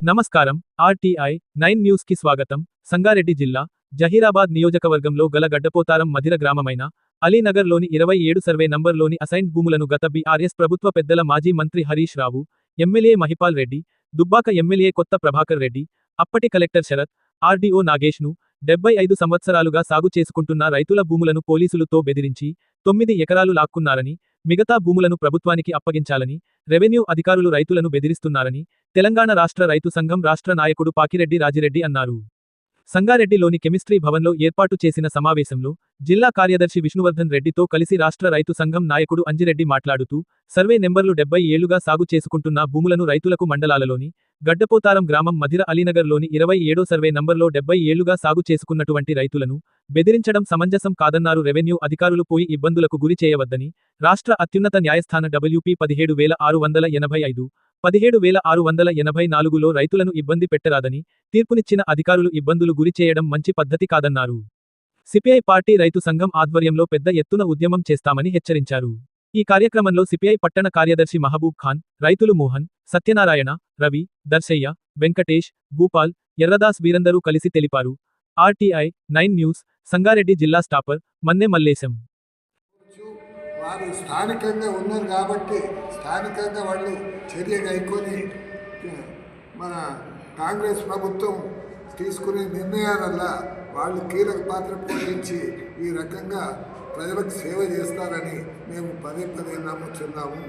నమస్కారం. RTI nine న్యూస్కి స్వాగతం. సంగారెడ్డి జిల్లా జహీరాబాద్ నియోజకవర్గంలో గల గడ్డపోతారం మధిర గ్రామమైన అలీనగర్లోని ఇరవై ఏడు సర్వే నంబర్లోని అసైన్డ్ భూములను గత బీఆర్ఎస్ ప్రభుత్వ పెద్దల మాజీ మంత్రి హరీష్ రావు ఎమ్మెల్యే మహిపాల్ రెడ్డి దుబ్బాక ఎమ్మెల్యే కొత్త ప్రభాకర్ రెడ్డి అప్పటి కలెక్టర్ శరత్ ఆర్డీఓ నాగేష్ను డెబ్బై ఐదు సంవత్సరాలుగా సాగు చేసుకుంటున్న రైతుల భూములను పోలీసులతో బెదిరించి తొమ్మిది ఎకరాలు లాక్కున్నారని మిగతా భూములను ప్రభుత్వానికి అప్పగించాలని రెవెన్యూ అధికారులు రైతులను బెదిరిస్తున్నారని తెలంగాణ రాష్ట్ర రైతు సంఘం రాష్ట్ర నాయకుడు పాకిరెడ్డి రాజిరెడ్డి అన్నారు. సంగారెడ్డిలోని కెమిస్ట్రీ భవన్లో ఏర్పాటు చేసిన సమావేశంలో జిల్లా కార్యదర్శి విష్ణువర్ధన్ రెడ్డితో కలిసి రాష్ట్ర రైతు సంఘం నాయకుడు అంజిరెడ్డి మాట్లాడుతూ సర్వే నెంబర్లు డెబ్బై ఏళ్ళుగా సాగు చేసుకుంటున్న భూములను రైతులకు మండలాలలోని గడ్డపోతారం గ్రామం మధిర అలీనగర్లోని ఇరవై ఏడో సర్వే నంబర్లో డెబ్బై ఏళ్ళుగా సాగు చేసుకున్నటువంటి రైతులను బెదిరించడం సమంజసం కాదన్నారు రెవెన్యూ అధికారులు పోయి ఇబ్బందులకు గురి చేయవద్దని రాష్ట్ర అత్యున్నత న్యాయస్థాన డబ్ల్యూపీ పదిహేడు వేల ఆరు వందల ఎనభై ఐదు పదిహేడు వేల ఆరు వందల ఎనభై నాలుగులో రైతులను ఇబ్బంది పెట్టరాదని తీర్పునిచ్చిన అధికారులు ఇబ్బందులు గురి చేయడం మంచి పద్ధతి కాదన్నారు. సిపిఐ పార్టీ రైతు సంఘం ఆధ్వర్యంలో పెద్ద ఎత్తున ఉద్యమం చేస్తామని హెచ్చరించారు. ఈ కార్యక్రమంలో సిపిఐ పట్టణ కార్యదర్శి మహబూబ్ ఖాన్ రైతులు మోహన్ సత్యనారాయణ రవి దర్శయ్య వెంకటేష్ భూపాల్ ఎర్రదాస్ వీరందరూ కలిసి తెలిపారు. ఆర్టీఐ నైన్ న్యూస్ సంగారెడ్డి జిల్లా స్టాపర్ మన్నె మల్లేశం. వారు స్థానికంగా ఉన్నారు కాబట్టి స్థానికంగా వాళ్ళు చర్య కైకొని మన కాంగ్రెస్ ప్రభుత్వం తీసుకునే నిర్ణయాలల్లా వాళ్ళు కీలక పాత్ర పోషించి ఈ రకంగా ప్రజలకు సేవ చేస్తారని మేము పదే పదే నమ్ముతున్నాము